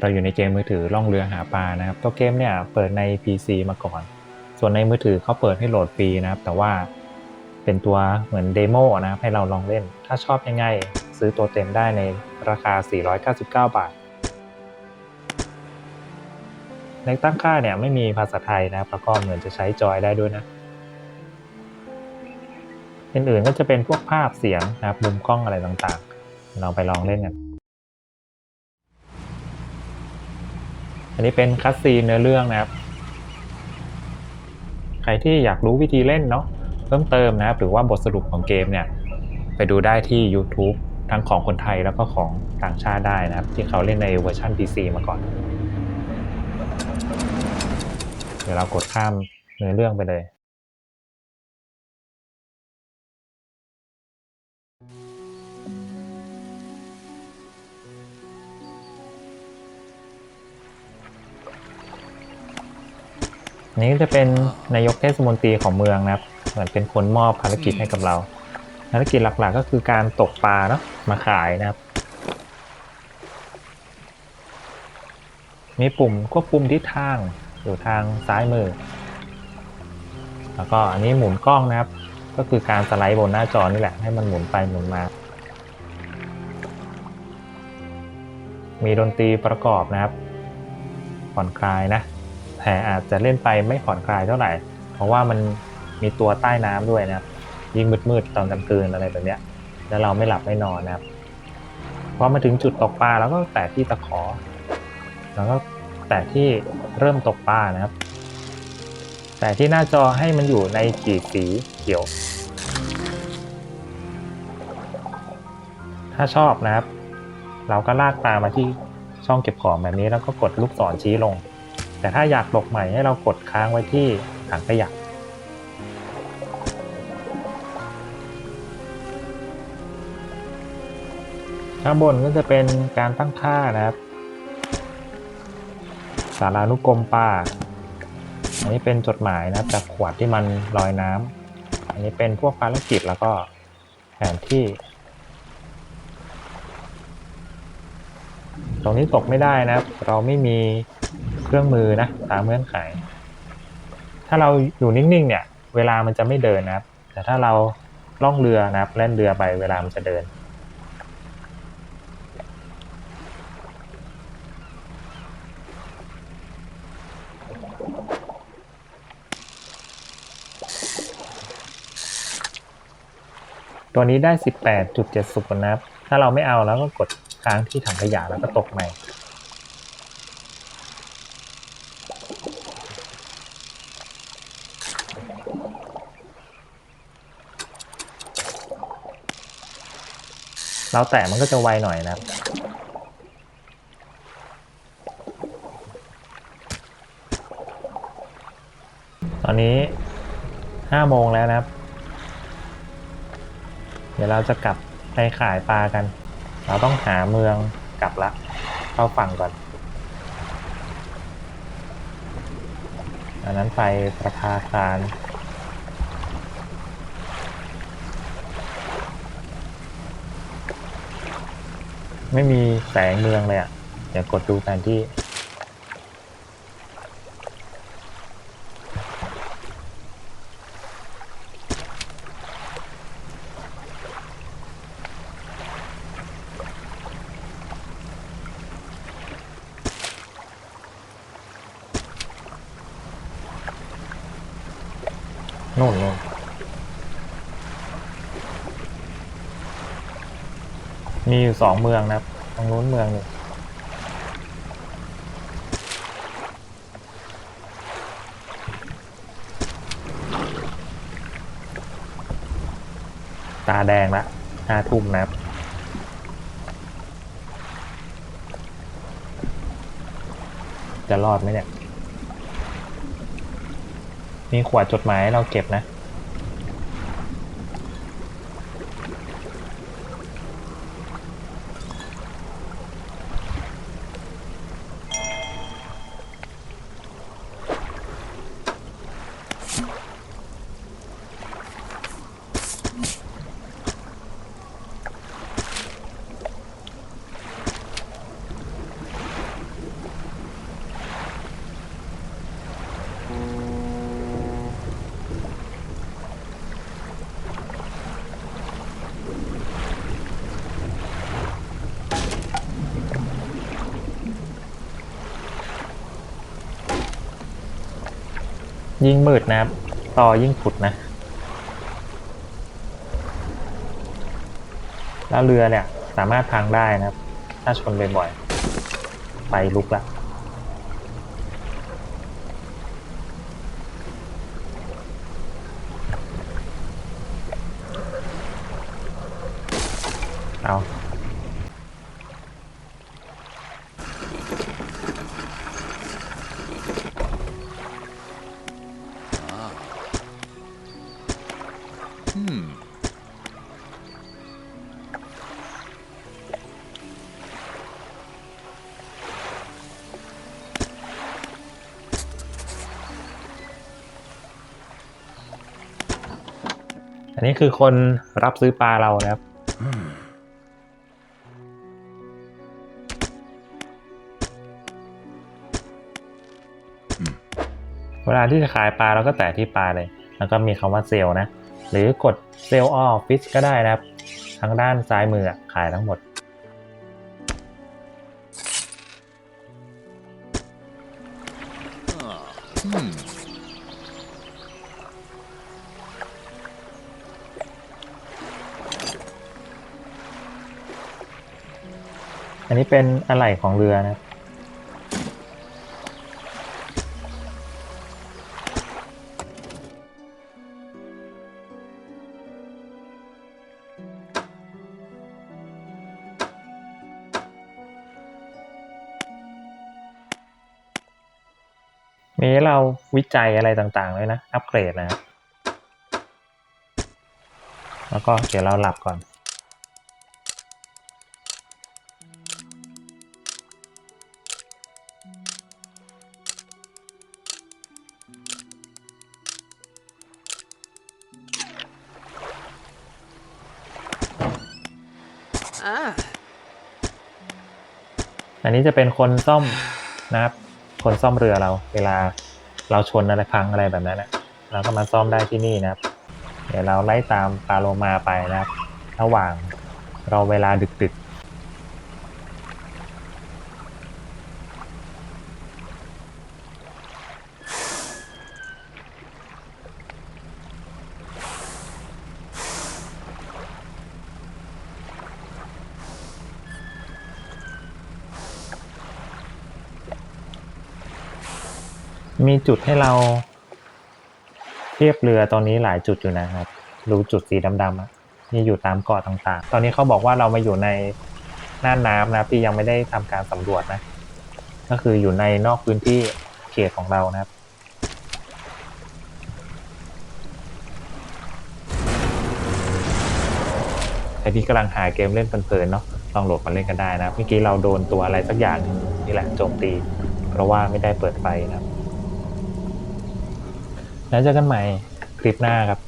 เราอยู่ในเกมมือถือล่องเรือหาปลานะครับตัวเกมเนี่ยเปิดใน PC มาก่อน ส่วนในมือถือเขาเปิดให้โหลดฟรีนะครับ แต่ว่าเป็นตัวเหมือนเดโมนะครับให้เราลองเล่น ถ้าชอบยังไงซื้อตัวเต็มได้ในราคา 499 บาทในตั้งค่าเนี่ยไม่มีภาษาไทยนะครับแล้วก็เหมือนจะใช้จอยได้ด้วยนะอื่นๆก็จะเป็นพวกภาพเสียงนะครับมุมกล้องอะไรต่างๆ เราไปลองเล่นกัน อันนี้เป็นคัสซีนเนื้อเรื่องนะครับ ใครที่อยากรู้วิธีเล่นเนาะเพิ่มเติมนะครับ หรือว่าบทสรุปของเกมเนี่ย ไปดูได้ที่ YouTube ทั้งของคนไทยแล้วก็ของต่างชาติได้นะครับ ที่เขาเล่นในเวอร์ชัน PC มาก่อน เดี๋ยวเรากดข้ามเนื้อเรื่องไปเลย นนี้จะเป็นนายกเทศมนตรีของเมืองนะครับ เหมือนเป็นคนมอบภารกิจให้กับเรา ภารกิจหลักๆก็คือการตกปลาเนาะมาขายนะครับ มีปุ่มควบคุมทิศทางอยู่ทางซ้ายมือ แล้วก็อันนี้หมุนกล้องนะครับ ก็คือการสไลด์บนหน้าจอนี่แหละให้มันหมุนไปหมุนมา มีดนตรีประกอบนะครับผ่อนคลายนะ แต่อาจจะเล่นไปไม่ผ่อนคลายเท่าไหร่ เพราะว่ามันมีตัวใต้น้ำด้วยนะครับ ยิ่งมืดๆตอนกลางคืนอะไรแบบเนี้ย แล้วเราไม่หลับไม่นอนนะครับพอมาถึงจุดตกปลาแล้วก็แตะที่ตะขอ แล้วก็แตะที่เริ่มตกปลานะครับ แต่ที่หน้าจอให้มันอยู่ในขีดสีเขียว ถ้าชอบนะครับ เราก็ลากปลามาที่ช่องเก็บของแบบนี้แล้วก็กดลูกศรชี้ลง แต่ถ้าอยากตกใหม่ให้เรากดค้างไว้ที่ถังขยะข้างบนก็จะเป็นการตั้งค่านะครับ สารานุกรมป่า อันนี้เป็นจดหมายนะจากขวดที่มันลอยน้ำ อันนี้เป็นพวกภารกิจแล้วก็แผนที่ ตรงนี้ตกไม่ได้นะครับ เราไม่มี เครื่องมือนะตามเงื่อนไข ถ้าเราอยู่นิ่งๆเนี่ย เวลามันจะไม่เดินนะครับ แต่ถ้าเราล่องเรือนะครับแล่นเรือไปเวลามันจะเดิน ตัวนี้ได้ 18.70นะครับ ถ้าเราไม่เอาแล้วก็กดค้างที่ถังขยะแล้วก็ตกใหม่ เราแตะมันก็จะไวหน่อยนะครับตอนนี้ห้าโมงแล้วนะครับ เดี๋ยวเราจะกลับไปขายปลากัน เราต้องหาเมืองกลับละเข้าฝั่งก่อน อันนั้นไปประภาคาร ไม่มีแสงเมืองเลยอะ เดี๋ยวกดดูแผนที่นู่นนู่น มีอยู่สองเมืองนะครับตรงนู้นเมืองหนึ่งตาแดงละห้าทุ่มนะครับจะรอดไหมเนี่ย มีขวดจดหมายให้เราเก็บนะ ยิ่งมืดนะครับ ต่อยิ่งผุดนะ แล้วเรือเนี่ยสามารถพังได้นะครับ ถ้าชนบ่อยๆไฟลุกละเอา อันนี้คือคนรับซื้อปลาเรานะครับ เวลาที่จะขายปลาเราก็แตะที่ปลาเลย แล้วก็มีคำว่าเซลล์นะ หรือกดเซลล์ออฟฟิศก็ได้นะครับ ทางด้านซ้ายมืออะขายทั้งหมด Ah. Hmm. อัน นี้เป็นอะไหล่ของเรือนะมีเราวิจัยอะไรต่างๆเลยนะ อัปเกรดนะ แล้วก็เดี๋ยวเราหลับก่อน อันนี้จะเป็นคนซ่อมนะครับ คนซ่อมเรือเรา เวลาเราชนอะไรพังอะไรแบบนั้นนะเราก็มาซ่อมได้ที่นี่นะครับ เดี๋ยวเราไล่ตามปลาโลมาไปนะครับ ระหว่างเราเวลาดึกๆ มีจุดให้เราเทียบเรือตอนนี้หลายจุดอยู่นะครับดูจุดสีดำๆอะนี่อยู่ตามเกาะต่างๆ ตอนนี้เขาบอกว่าเรามาอยู่ในน่านน้ำนะครับที่ยังไม่ได้ทำการสำรวจนะ ก็คืออยู่ในนอกพื้นที่เขตของเรานะครับใครที่กำลังหาเกมเล่นเพลินๆเนาะลองโหลดมาเล่นกันได้นะเมื่อกี้เราโดนตัวอะไรสักอย่างนี่แหละโจมตี เพราะว่าไม่ได้เปิดไฟนะครับ แล้วเจอกันใหม่คลิปหน้าครับ